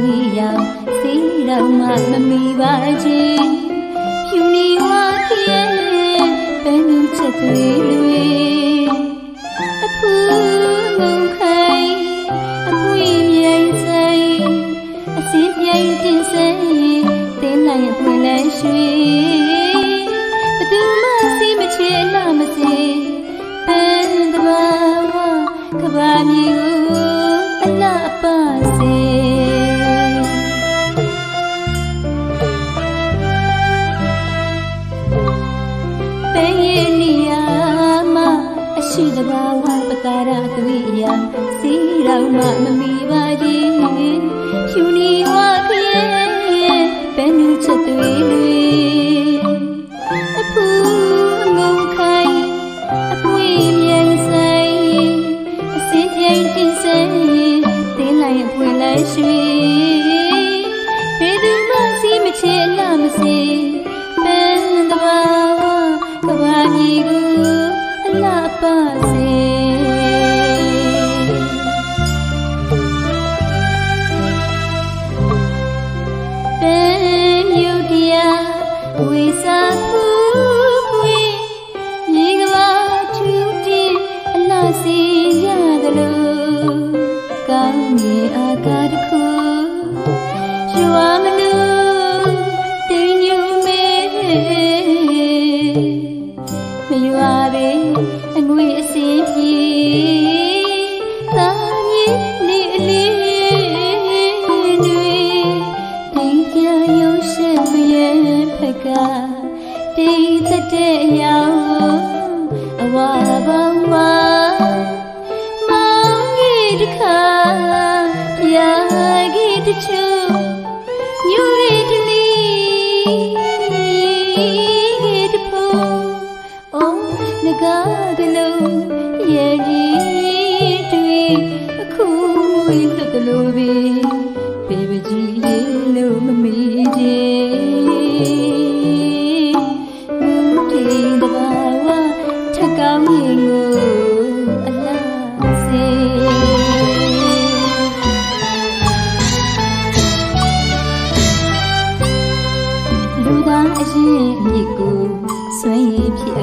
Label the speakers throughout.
Speaker 1: တွေရောင်စီတော့မှမမီပါခြင်းဖြူနေဝါရဲ့ဘယ်နှချက်တွေတွေအဖူးငုံခိုင်အပွေမြိန်စိမ်အစင်းပြိုင်တင်စိမ်တင်းလိုက်အပွင့်လဲရွှေဘသူမှစီမချေလာမစေပန်းတဘာဝကဘာ တော့မှ အာကာ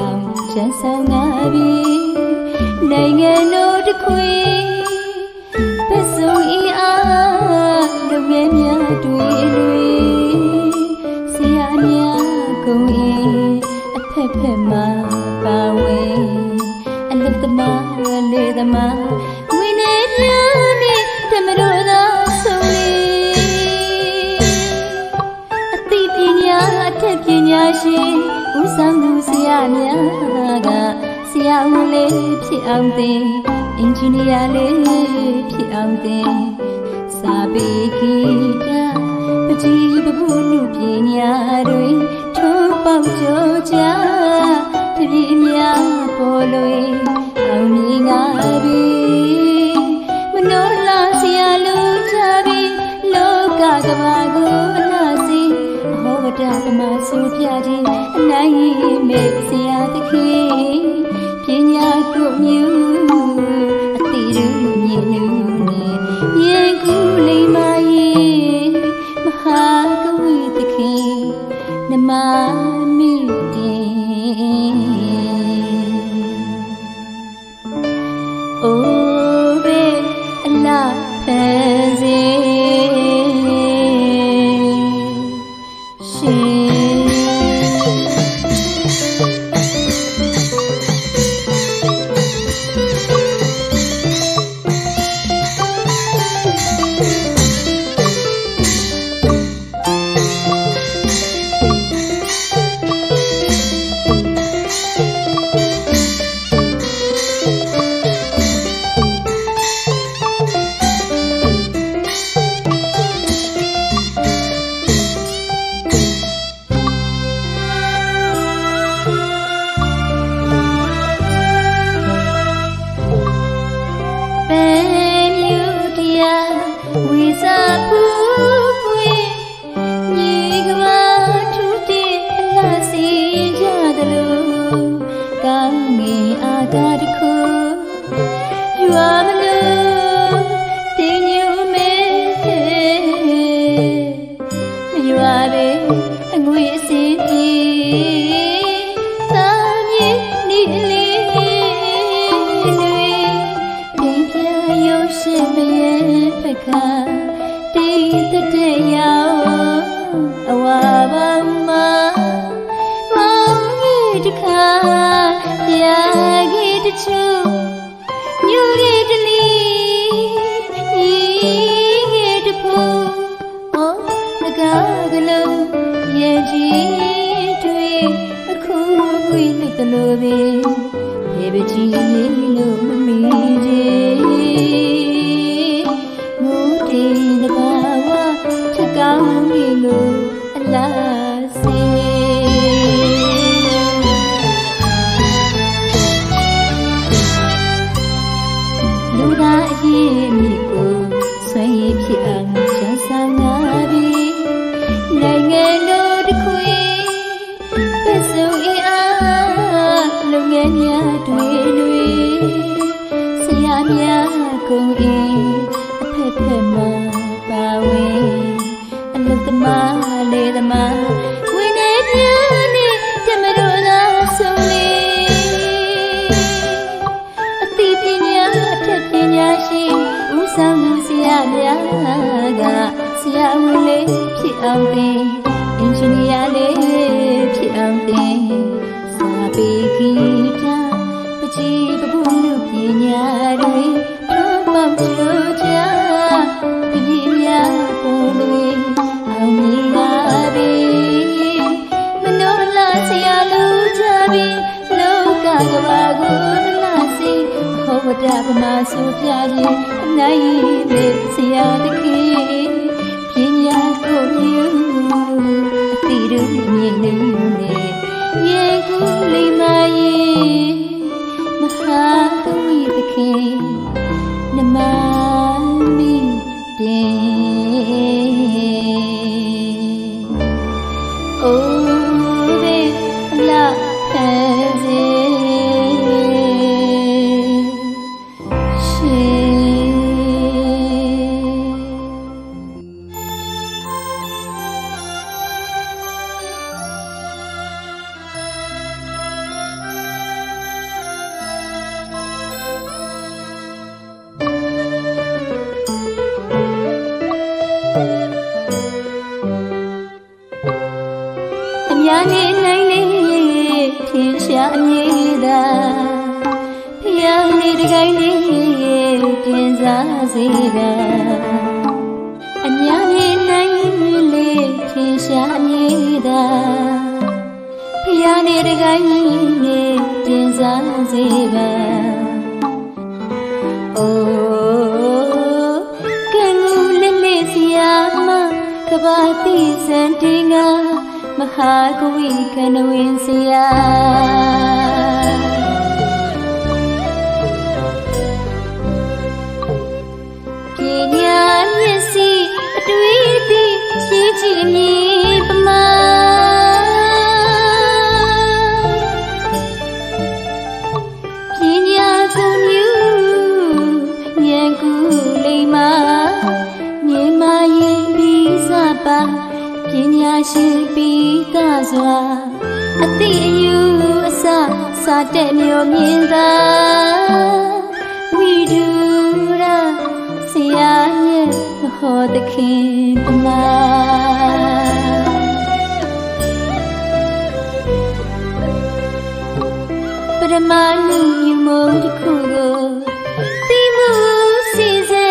Speaker 1: ရည်ဖြစ်အောင်ရန်ဆောင်လာပြီနိုင်ငံတော်တစ်ခွေပစုံဤအားလုပ်ငန်းများတွေ့တွေဆရာများကုန်ဤအဖက်ဖက်မှာပါဝင်အလုသမားလေသမားဝိနေများနဲ့တမတော်သာဆုံးလေအသိပညာအထက်ပညာရှင်ဦးဆောင် သူဆရာများကဆရာဦးလေးဖြစ်အောင်သင်အင်ဂျင်နီယာလေးဖြစ်အောင်သင်စာပေဂီတပကြီးပပုလူပညာတွေထိုးပေါက်ကြကြတပည့်များပေါ်လွင်အောင်မြင်ငါပြီမနောလာဆရာလူချပြီလောကကဘာကိုအလားစီအဟောဝ တ္တပမဆိုပြခြင်းအနိုင်မေဆရာသခင်ပညာတို့မြူ kami agar ကြီးတွေအခုဝိလို့တလို့ပဲဖေပကြီးလေးလို့မမီကြီးမူတင်တဘာဝထကောင်းကြီးလို့အလားစေလူ လေ တကိုင်းနေတင်စားစေတာအများနေနိုင်လေဖြင်းရှာအမြည်သာဖျားနေတကိုင်းနေတင်စားစေပါအိုးကံကူလေးလေးစီယာမကဘာတိစံတင်ငါမဟာကဝိကနဝင်းစရာ ကြည့်မြင်ပမာပညာကိုမြူဉာဏ်ကူလိမ္မာမြင်မာရင်ပြီးစပါပညာရှိပြီးသားစွာအတိအယူအစစာတဲ့မျိုးမြင်သာဝိဒူရာဆရာရဲ့မ ဟောသခင်ပမာပရမဏုညမုံတစ်ခုကိုသိမှုစီစေ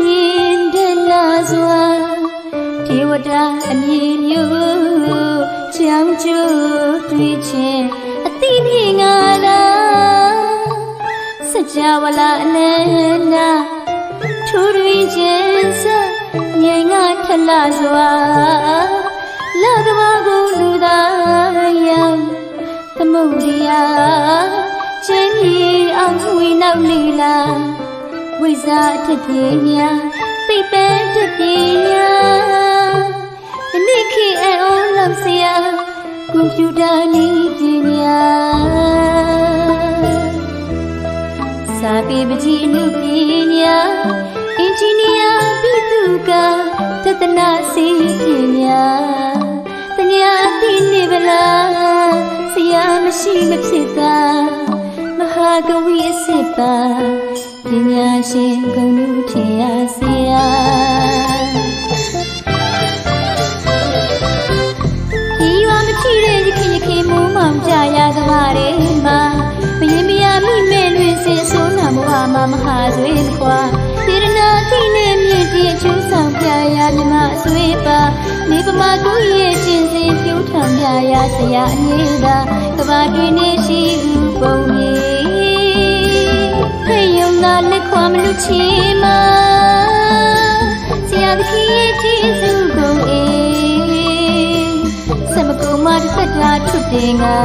Speaker 1: မြင်တယ်လားစွာဒေဝတာအမည်မျိုးချောင်းကျိုးတွေ့ချင်းအတိမြင်ငါလားစကြဝဠာအနန္နာ လာစွာလကဘာကိုလူသားယောင်သမုဒ္ဒရာချင်းကြီးအောင်ဝိနောက်လီလာဝိဇာထက်ပြညာသိပ္ပံထက်ပြညာဒီနေ့ခေတ်အအောင်လောက်စရာကွန်ပျူတာနည်းပညာစာပေပကြီးအမှုပညာအင်ဂျင်နီယာပြည်သူကသဒ္ဒနာစီပညာ ရာမရှိမဖြစ်တာမဟာကဝိအစစ်ပါပညာရှင်ဂုဏ်လူထင်ရဆရာဒီရွာမထီတဲ့ရခင်ရခင်မိုးမောင်ကြရကပါရဲမှာဘရင်မယာမိမဲ့လွင်စင်ဆိုးနာမဟာမမဟာဆွေခွာတိရနာတိနဲ့မြင့်တဲ့ကျူးဆောင်ပြရမြမအဆွေပါ နေပမာကိုရဲ့ရှင်စင်ပြုထောင်ပြရဆရာအငိတာကဘာတွင်နေရှိဥပုံကြီးဟဲ့ယုံနာလက်ခွာမလူချီမဆရာသခင်ရဲ့ကျေးဇူးကုန်အေးစမကုမတစ်သက်တာထွတ်တင်ငါ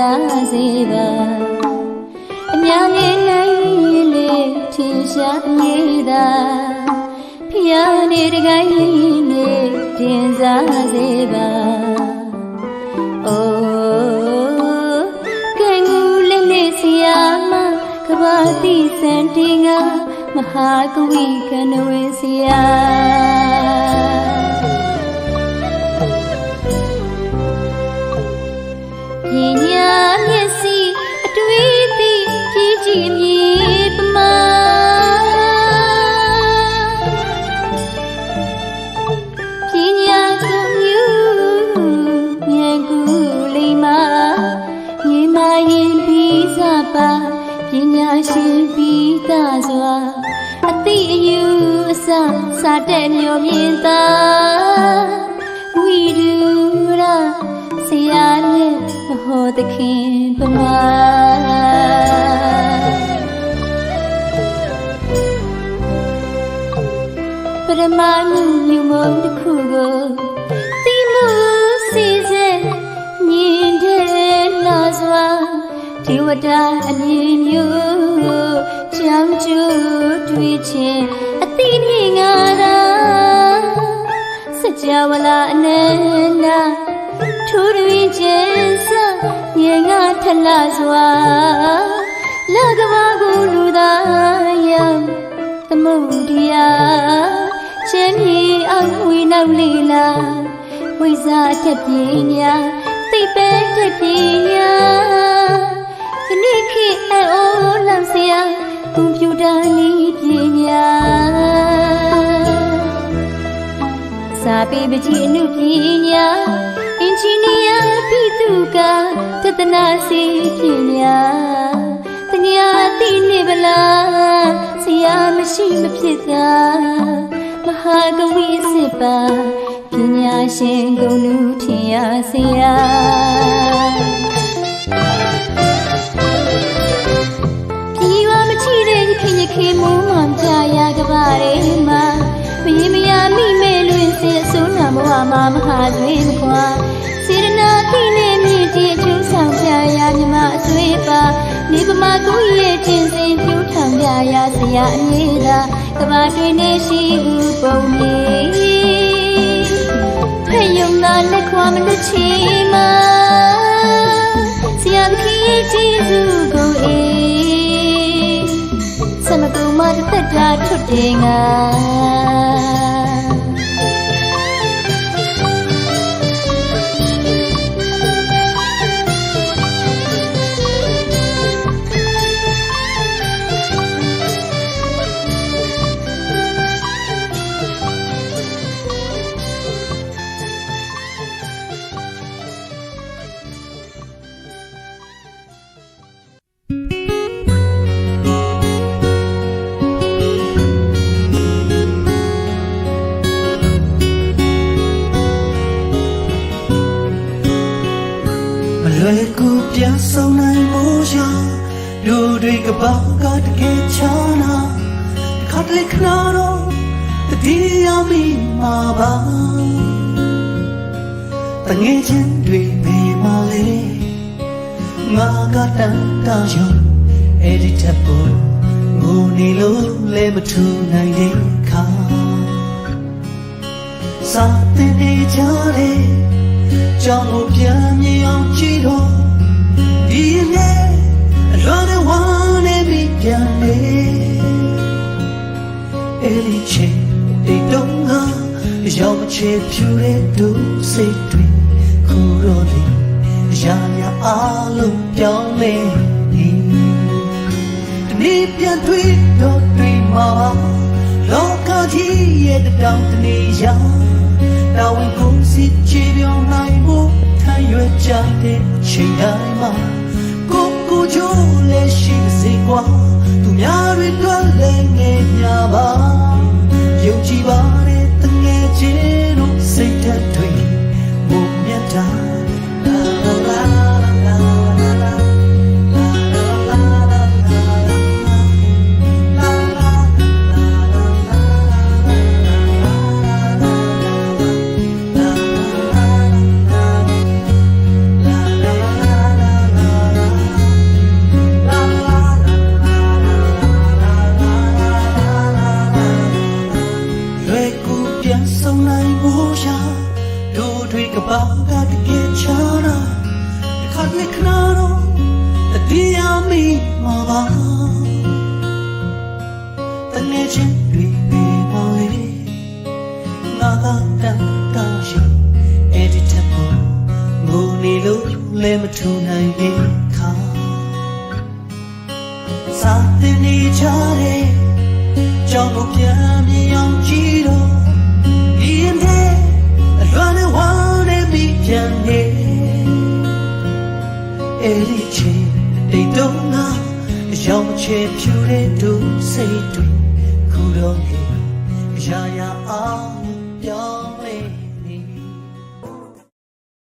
Speaker 1: စားစေပါအများလေးနိုင်လေးထင်ရှားအမြဲတမ်းဖျားနေတကိုင်းလေးတင်စားစေပါအိုးကဲငူလေးလေးစီယာမကဘာတိစံတင်ငါမဟာကဝိကနဝေစီယာ ကြီးကြီးအမြည်ပမာပညာကိုမြူဉာဏ်ကူလိမ္မာညီမရင်ပြီးစပါပညာရှင်ပြီးသားစွာအသိအယူအစစာတဲ့မျိုးမြင်သာဝိဒူရာဆရာနဲ့မဟောသခင်ပမာ ရမဏုမြုံမုံတစ်ခုကိုသိမှုစီစဉ်မြင်တဲ့လာစွာဒေဝတာအမြင်မျိုးကြောင်းကျူတွေ့ခြင်းအသိမြင်ငါသာစကြဝဠာအနန္တထိုးတွင်ခြင်းစငယ်ငါထလာစွာလကဘာကိုလူသားယံသမုဒ္ဒရာ ချင်းမြေအောင်ဝိနောက်လီလာဝိဇာတက်ပညာသိပဲတက်ပညာဒီနေ့ခေတ်အိုးလမ်းစရာကွန်ပျူတာနည်းပညာစာပေပကြီးအမှုပညာအင်ဂျင်နီယာပြည်သူကတဒနာစီပညာတညာသိနေဗလားဆရာမရှိမဖြစ်တာမဟာ ကဝိစစ်ပါပညာရှင်ဂုဏ်လူထင်ရဆရာဒီဝမချီတဲ့ရခင်ရခင်မိုးမှန်ကြရကပါရဲမှာမရင်မယာမိမဲလွင်စင်ဆိုးနာမဝမမဟာသွေးမခွာစေရနာခိနဲ့မြင့်ကြီးကျူးဆောင်ပြရမြမအဆွေးပါနေပမာကိုရဲ့ချင်းစင်ပြူထောင်ပြရစရာအမြဲသာ ကဘာတွင်နေရှိဥပုံကြီးဖဲ့ယုံသာလက်ခွာမလွတ်ချီမှာဆရာသခင်ရဲ့ကျေးဇူးကိုအေးစမကူမတစ်သက်တာထွတ်တင်ငါ
Speaker 2: တွေမေးမလေးငါကတန်တာယုံအဲ့ဒီထပ်ပေါ်ငိုနေလို့လည်းမထူနိုင်တဲ့ခါစာတင်နေကြတယ်ကြောင်ကိုပြန်မြင်အောင်ကြည့်တော့ဒီနေ့အလွန်နဲ့ဝမ်းနေပြီပြန်နေအဲ့ဒီချိန်တိတ်တော့ငါရောက်မချေဖြူတဲ့ဒုစိတ်တွေ ခုတော့လေရာရာအလုံးပြောင်းလဲနေဒီနေ့ပြန်တွေ့တော့တွေ့မှာပါလောကကြီးရဲ့တောင်တနေရာတာဝန်ကိုစစ်ချေပြောင်းနိုင်ဖို့ထမ်းရွက်ကြတဲ့ချိန်တိုင်းမှာကိုကိုချိုးလည်းရှိစေကွာသူများတွေတွေ့လည်းငယ်ညာပါယုံကြည်ပါတဲ့တငယ်ချင်းတို့စိတ်ဓာတ်တွေမုံ မြ ငါကတန်တာရှိအဲ့ဒီထက်ပေါ်ငိုနေလို့လည်းမထူနိုင်လေခါစာတင်နေကြတယ်ကြောင့်ကိုပြန်မြင်အောင်ကြည့်တော့ဒီနေ့အလွန်နဲ့ဝမ်းနဲ့ပြီးပြန်နေအဲ့ဒီချိန်တိတ်တော့ငါအယောင်ချေဖြူတဲ့ဒုစိတ်တွေခုတော့လေ